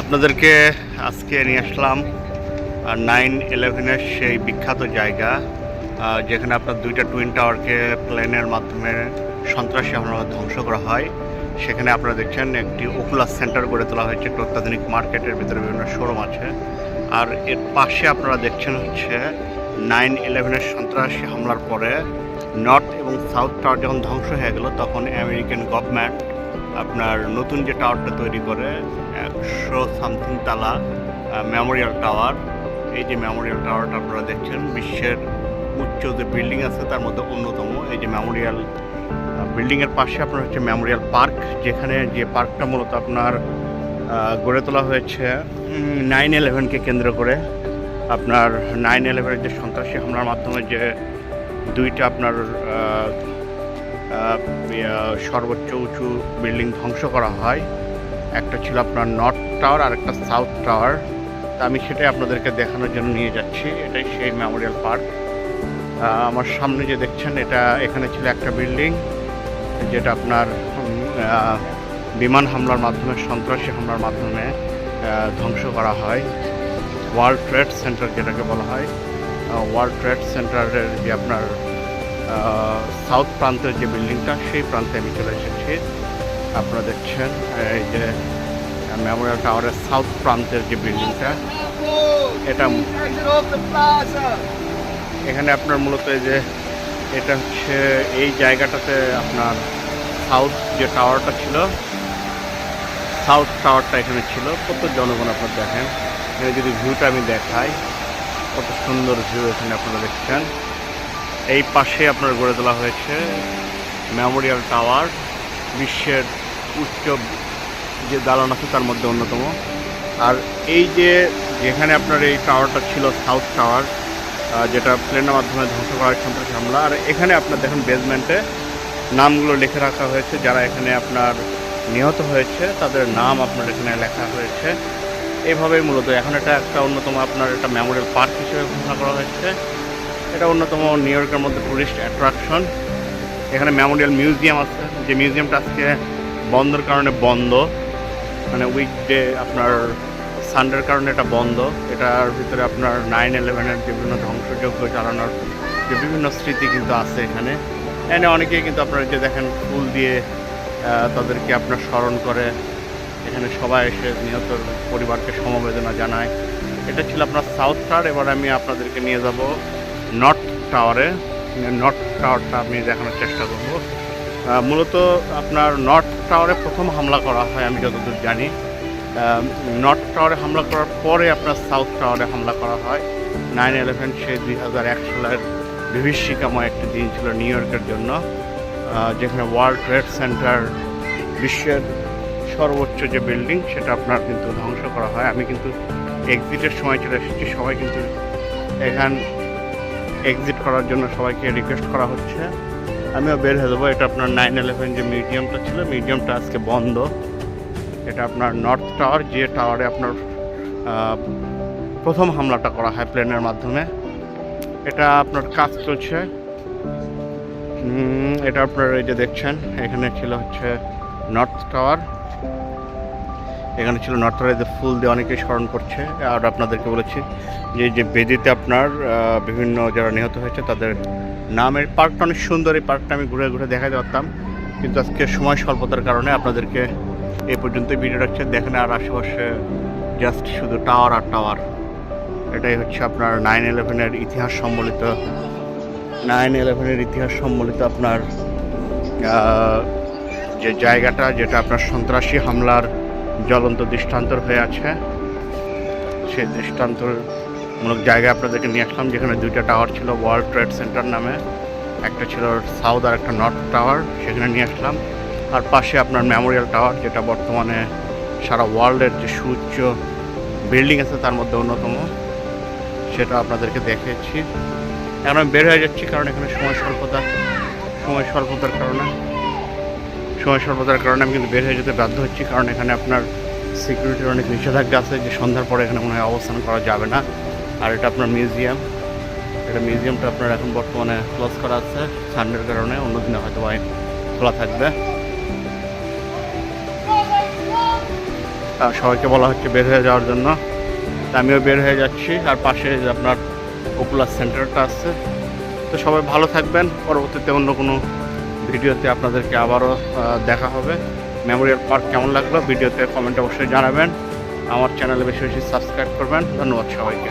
আপনাদেরকে আজকে নিয়ে আসলাম নাইন ইলেভেনের সেই বিখ্যাত জায়গা যেখানে আপনার দুইটা টুইন টাওয়ারকে প্লেনের মাধ্যমে সন্ত্রাসী হামলা ধ্বংস করা হয়। সেখানে আপনারা দেখছেন একটি ওকুলাস সেন্টার গড়ে তোলা হয়েছে একটি অত্যাধুনিক মার্কেটের ভিতরে বিভিন্ন শোরুম আছে। আর এর পাশে আপনারা দেখছেন হচ্ছে নাইন ইলেভেনের সন্ত্রাসী হামলার পরে নর্থ এবং সাউথ টাওয়ার যখন ধ্বংস হয়ে গেল, তখন আমেরিকান গভর্নমেন্ট আপনার নতুন যে টাওয়ারটা তৈরি করে, একশো সামথিং তালা মেমোরিয়াল টাওয়ার এই যে মেমোরিয়াল টাওয়ারটা আপনারা দেখছেন, বিশ্বের উচ্চ যে বিল্ডিং আছে তার মধ্যে অন্যতম। এই যে মেমোরিয়াল বিল্ডিংয়ের পাশে আপনার হচ্ছে মেমোরিয়াল পার্ক যেখানে যে পার্কটা মূলত আপনার গড়ে তোলা হয়েছে নাইন ইলেভেনকে কেন্দ্র করে। আপনার নাইন ইলেভেনের যে সন্ত্রাসী হামলার মাধ্যমে যে দুইটা আপনার সর্বোচ্চ উঁচু বিল্ডিং ধ্বংস করা হয়। একটা ছিল আপনার নর্থ টাওয়ার, আর একটা সাউথ টাওয়ার। তা আমি সেটাই আপনাদেরকে দেখানোর জন্য নিয়ে যাচ্ছি। এটাই সেই মেমোরিয়াল পার্ক। আমার সামনে যে দেখছেন, এটা এখানে ছিল একটা বিল্ডিং, যেটা আপনার বিমান হামলার মাধ্যমে, সন্ত্রাসী হামলার মাধ্যমে ধ্বংস করা হয়। ওয়ার্ল্ড ট্রেড সেন্টার যেটাকে বলা হয়। ওয়ার্ল্ড ট্রেড সেন্টারের যে আপনার সাউথ প্রান্তের যে বিল্ডিংটা সেই প্রান্তে আমি চলে এসেছি। আপনারা দেখছেন, এই যে মেমোরিয়াল টাওয়ারের সাউথ প্রান্তের যে বিল্ডিংটা এটা. এখানে আপনার মূলত এই যে, এটা হচ্ছে এই জায়গাটাতে আপনার সাউথ যে টাওয়ারটা ছিল সাউথ টাওয়ারটা এখানে ছিল। কত জনগণ আপনার দেখেন। এখানে যদি ভিউটা আমি দেখাই, কত সুন্দর ভিউ এখানে আপনারা দেখছেন। এই পাশে আপনার গড়ে তোলা হয়েছে মেমোরিয়াল টাওয়ার বিশ্বের উচ্চ যে দালান আছে তার মধ্যে অন্যতম। আর এই যে যেখানে আপনার এই টাওয়ারটা ছিল সাউথ টাওয়ার যেটা প্লেনের মাধ্যমে ধ্বংস করার সন্ত্রাসী হামলা আর এখানে আপনার দেখেন বেসমেন্টে নামগুলো লিখে রাখা হয়েছে। যারা এখানে আপনার নিহত হয়েছে, তাদের নাম আপনার এখানে লেখা হয়েছে। এইভাবেই মূলত, এখন এটা একটা অন্যতম আপনার একটা মেমোরিয়াল পার্ক হিসেবে ঘোষণা করা হয়েছে। এটা অন্যতম নিউ ইয়র্কের মধ্যে টুরিস্ট অ্যাট্রাকশন এখানে মেমোরিয়াল মিউজিয়াম আছে। যে মিউজিয়ামটা আজকে বন্ধের কারণে বন্ধ। মানে উইকডে আপনার সানডের কারণে এটা বন্ধ। এটার ভিতরে আপনার নাইন ইলেভেনের বিভিন্ন ধ্বংসযজ্ঞ চালানোর যে বিভিন্ন স্মৃতি কিন্তু আছে এখানে। এখানে অনেকেই কিন্তু আপনারা যে দেখেন, ফুল দিয়ে তাদেরকে আপনার স্মরণ করে। এখানে সবাই এসে নিহত পরিবারকে সমবেদনা জানায়। এটা ছিল আপনার সাউথ টাওয়ার এবার আমি আপনাদেরকে নিয়ে যাব নর্থ টাওয়ারে, নর্থ টাওয়ারটা আমি দেখানোর চেষ্টা করব। মূলত আপনার নর্থ টাওয়ারে প্রথম হামলা করা হয়, আমি যতদূর জানি। নর্থ টাওয়ারে হামলা করার পরে আপনার সাউথ টাওয়ারে হামলা করা হয়। নাইন ইলেভেন সে দুই হাজার এক সালের বিভীষিকাময় একটি দিন ছিল নিউ ইয়র্কের জন্য। যেখানে ওয়ার্ল্ড ট্রেড সেন্টার বিশ্বের সর্বোচ্চ যে বিল্ডিং, সেটা আপনার কিন্তু ধ্বংস করা হয়। আমি কিন্তু এক্সিটের সময় চলে এসেছি, সবাই কিন্তু এখান এক্সিট করার জন্য সবাইকে রিকোয়েস্ট করা হচ্ছে। আমিও বের হয়ে দেবো এটা আপনার নাইন ইলেভেন যে মিউজিয়ামটা ছিল মিউজিয়ামটা আজকে বন্ধ। এটা আপনার নর্থ টাওয়ার যে টাওয়ারে আপনার প্রথম হামলাটা করা হয় প্লেনের মাধ্যমে। এটা আপনার কাজ চলছে। এটা আপনার এই যে দেখছেন, এখানে ছিল হচ্ছে নর্থ টাওয়ার এখানে ছিল যে ফুল দিয়ে অনেকেই স্মরণ করছে। আর আপনাদেরকে বলেছি যে যে বেদিতে আপনার বিভিন্ন যারা নিহত হয়েছে তাদের নামের পার্কটা অনেক সুন্দর। এই পার্কটা আমি ঘুরে ঘুরে দেখাতে পারতাম। কিন্তু আজকে সময় স্বল্পতার কারণে আপনাদেরকে এই পর্যন্তই ভিডিও রাখছে। দেখেন আর আশেপাশে জাস্ট শুধু টাওয়ার আর টাওয়ার। এটাই হচ্ছে আপনার নাইন ইলেভেনের ইতিহাস সম্বলিত, নাইন ইলেভেনের ইতিহাস সম্বলিত আপনার যে জায়গাটা যেটা আপনার সন্ত্রাসী হামলার জ্বলন্ত দৃষ্টান্তর হয়ে আছে। সেই দৃষ্টান্তমূলক জায়গায় আপনাদেরকে নিয়ে আসলাম, যেখানে দুইটা টাওয়ার ছিল ওয়ার্ল্ড ট্রেড সেন্টার নামে। একটা ছিল সাউথ আর একটা নর্থ টাওয়ার সেখানে নিয়ে আসলাম। আর পাশে আপনার মেমোরিয়াল টাওয়ার যেটা বর্তমানে সারা ওয়ার্ল্ডের যে সুউচ্চ বিল্ডিং আছে, তার মধ্যে অন্যতম। সেটা আপনাদেরকে দেখেছি। এখন আমি বের হয়ে যাচ্ছি, কারণ এখানে সময় স্বল্পতা, সময় স্বল্পতার কারণে। সময় স্বল্পতার কারণে আমি কিন্তু বের হয়ে যেতে বাধ্য হচ্ছি, কারণ এখানে আপনার সিকিউরিটির অনেক নিষেধাজ্ঞা আছে যে সন্ধ্যার পরে এখানে মনে হয় অবস্থান করা যাবে না। আর এটা আপনার মিউজিয়াম। এটা মিউজিয়ামটা আপনার এখন বর্তমানে ক্লোজ করা আছে সানডের কারণে। অন্যদিনে হয়তো বা খোলা থাকবে। সবাইকে বলা হচ্ছে বের হয়ে যাওয়ার জন্য। আমিও বের হয়ে যাচ্ছি। আর পাশে আপনার পপুলার সেন্টারটা আছে। তো সবাই ভালো থাকবেন। পরবর্তীতে অন্য কোনো ভিডিওতে আপনাদেরকে আবারও দেখা হবে। মেমোরিয়াল পার্ক কেমন লাগল? ভিডিওতে কমেন্ট অবশ্যই জানাবেন। আমার চ্যানেলে বেশি বেশি সাবস্ক্রাইব করবেন। ধন্যবাদ সবাইকে।